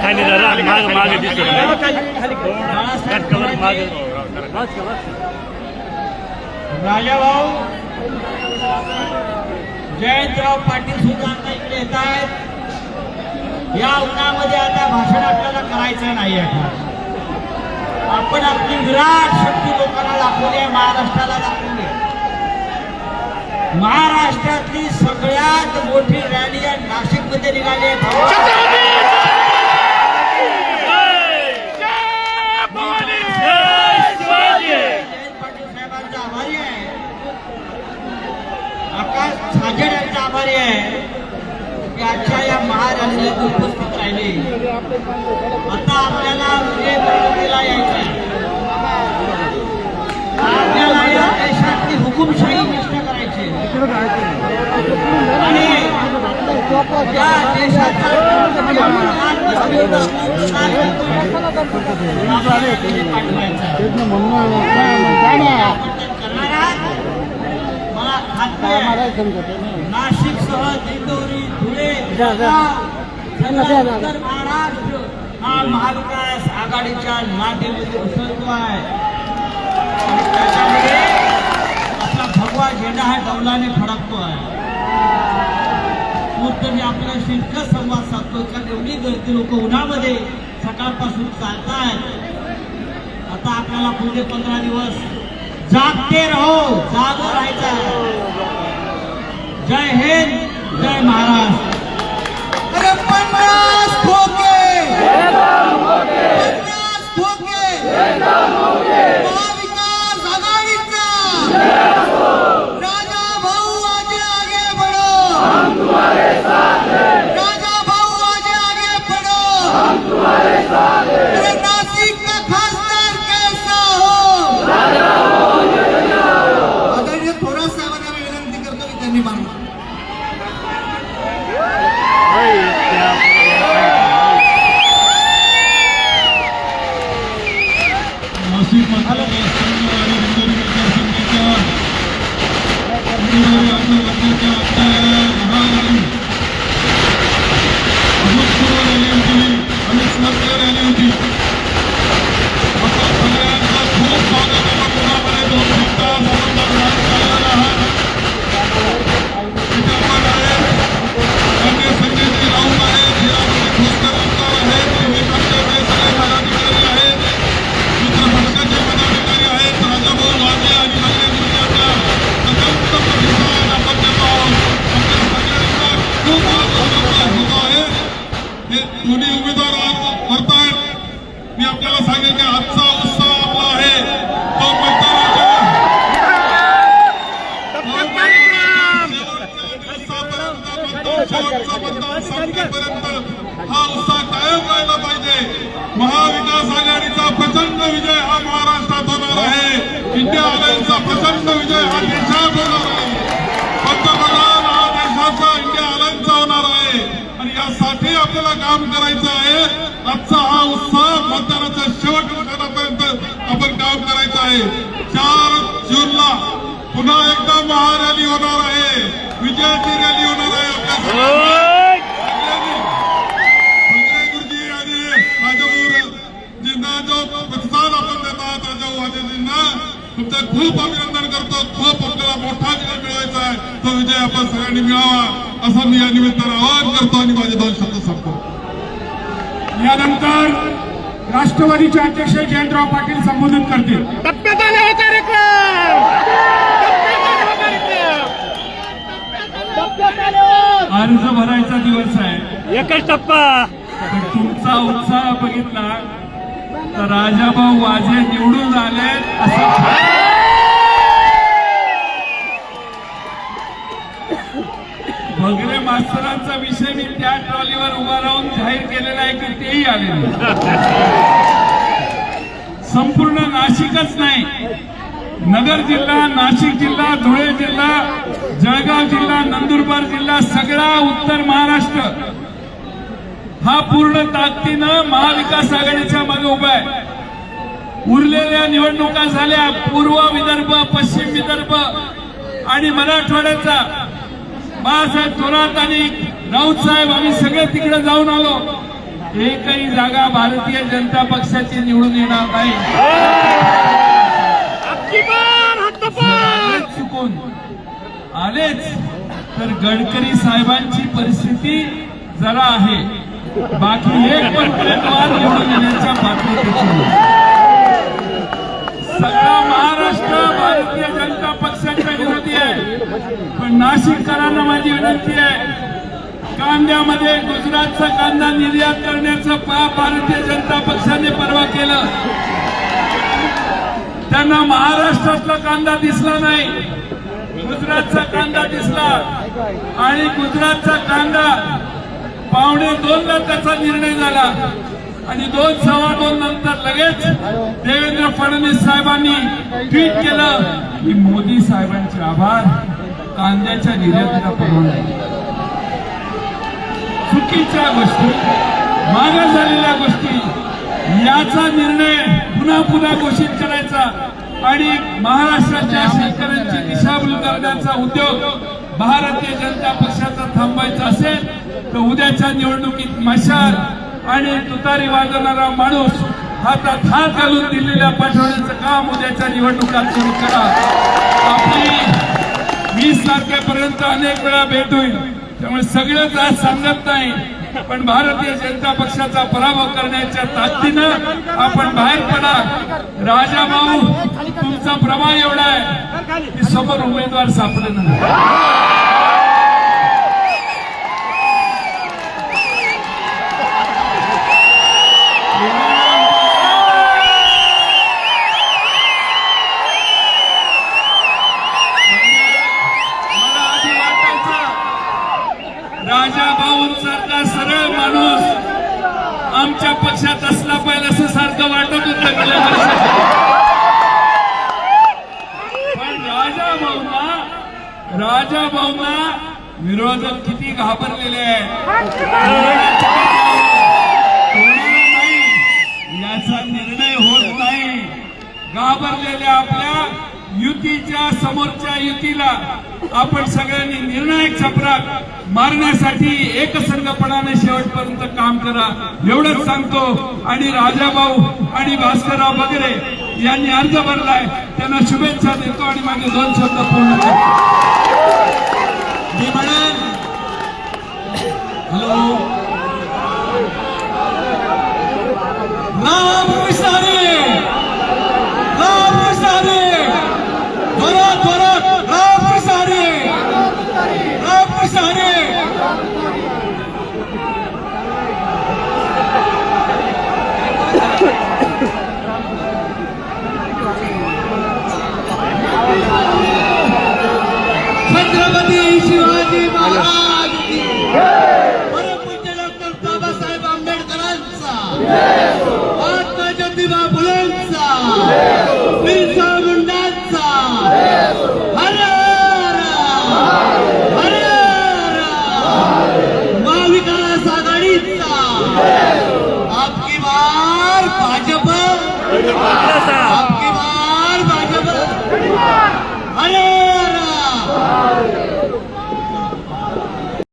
त्या ठाणेदार माग मागे दिसतो मागे राजाभाऊ जयंतराव पाटील सुद्धा आता इकडे येत आहेत. या उन्हामध्ये आता भाषण आपल्याला करायचं नाही आहे. आपण आपली विराट शक्ती लोकांना दाखवली आहे महाराष्ट्राला दाखवली आहे महाराष्ट्रातली सगळ्यात मोठी रॅली आहे नाशिकमध्ये निघाली आहे जयंत पाटील साहेबांचा आभारी आहे आकाश साजड यांचा आभारी आहे की आजच्या या महारॅलीला ते उपस्थित राहिले आता आपल्याला विजय मिरवणुकीला यायचं आहे आपल्याला या देशातली हुकुमशाही नष्ट करायची आहे. आणि या देशाचा पाठवायचा नाशिक सह दिंडोरी धुळे महाराष्ट्र. हा महाविकास आघाडीच्या नाट्यमध्ये उसळतो आहे. आणि त्याच्यामध्ये आपला भगवा झेंडा हा डौलाने फडकतो आहे मूर्त मी आपल्याशी इतकं संवाद साधतो कारण एवढी गर्दी लोक उन्हामध्ये सकाळपासून चालतायत. आता आपल्याला पुढे पंधरा दिवस जागते रहो जागो राहायचं जय हिंद जय महाराष्ट्र. इंदोरी आणि आहे हे दोन्ही उमेदवार करतायत मी आपल्याला की आजचा उत्साह आपला आहे तो शेवटचा मतदान संपेपर्यंत हा उत्साह कायम राहिला पाहिजे महाविकास आघाडीचा प्रचंड विजय हा महाराष्ट्रात होणार आहे इंडिया अलायन्सचा प्रचंड विजय हा देशात रॅली होणार आहे आणि प्रतिसाद आपण देत आहात राजाभाऊ तुमचं खूप अभिनंदन करतो खूप आपल्याला मोठा विजय मिळवायचा आहे तो विजय आपण सगळ्यांनी मिळावा असं मी या निमित्तानं आवाहन करतो आणि माझे दोन शब्द सांगतो यानंतर राष्ट्रवादीचे अध्यक्ष जयंतराव पाटील संबोधित करतील टप्प्यात आले हो कार्यक्रम टप्प्यात आले हो. अर्ज भरायचा दिवस आहे एकच टप्पा. तुमचा उत्साह बघितला. तर राजाभाऊ वाजे निवडून आले. असं भगरे मास्तरांचा विषय मी त्या ट्रॉलीवर उभा राहून जाहीर केलेला आहे की तेही आले संपूर्ण नाशिकच नाही. नगर जिल्हा नाशिक जिल्हा धुळे जिल्हा जळगाव जिल्हा नंदुरबार जिल्हा सगळा उत्तर महाराष्ट्र. हा पूर्ण ताकदीनं महाविकास आघाडीच्या मागे उभा आहे. उरलेल्या निवडणुका झाल्या पूर्व विदर्भ पश्चिम विदर्भ आणि मराठवाड्याचा. बाळासाहेब थोरात आणि राऊत साहेब आम्ही सगळे तिकडे जाऊन आलो. एकही जागा भारतीय जनता पक्षाची निवडून येणार नाही. चुकून. आलेच. तर गडकरी साहेबांची परिस्थिती जरा आहे. बाकी एक पण उमेदवार निवडून येण्याच्या पात्रतेची सगळा महाराष्ट्र भारतीय जनता पक्षाच्या विरोधी आहे. पण नाशिककरांना माझी विनंती आहे कांद्यामध्ये गुजरातचा कांदा निर्यात करण्याचं पाप भारतीय जनता पक्षाने परवा केलं. त्यांना महाराष्ट्रातला कांदा दिसला नाही. गुजरातचा कांदा दिसला. आणि गुजरातचा कांदा पावणे दोनला त्याचा निर्णय झाला. आणि दोन सव्वा दोन नंतर लगेच देवेंद्र फडणवीस साहेबांनी ट्विट केलं की मोदी साहेबांचे आभार. कांद्याच्या निर्यातीला चुकीच्या गोष्टी मागे झालेल्या गोष्टी याचा निर्णय पुन्हा पुन्हा घोषित करायचा. आणि महाराष्ट्राच्या शेतकऱ्यांची दिशाभूल करण्याचा उद्योग भारतीय जनता पक्षाचा थांबायचा असेल तर उद्याच्या निवडणुकीत मशाल आणि तुतारी वाजवणारा माणूस हातात हात घालून दिल्लीला पाठवण्याचं काम उद्याच्या निवडणुकात सुरू करा. आपली वीस तारखेपर्यंत अनेक वेळा भेट होईल. त्यामुळे सगळंच आज सांगत नाही. पण भारतीय जनता पक्षाचा पराभव करण्याच्या ताकदीनं आपण बाहेर पडा. राजा भाऊ तुमचा प्रभाव एवढा आहे की समोर उमेदवार सापडत नाही. माणूस आमच्या पक्षात असला पाहिजे असं सारखं वाटत होतं गेल्या पण राजा भाऊना राजा भाऊना विरोधक किती घाबरलेले आहेत. याचा निर्णय होत नाही. घाबरलेले आपल्या युतीच्या समोरच्या युतीला आपण सगळ्यांनी निर्णायक चपराक मारण्यासाठी एकसंघपणाने शेवटपर्यंत काम करा. एवढंच सांगतो. आणि राजाभाऊ आणि भास्करराव वगैरे यांनी अर्ज भरलाय. त्यांना शुभेच्छा देतो आणि माझे दोन शब्द पूर्ण करतो मी म्हणेन हॅलो. राम महाराज डॉक्टर बाबासाहेब आंबेडकरांचा।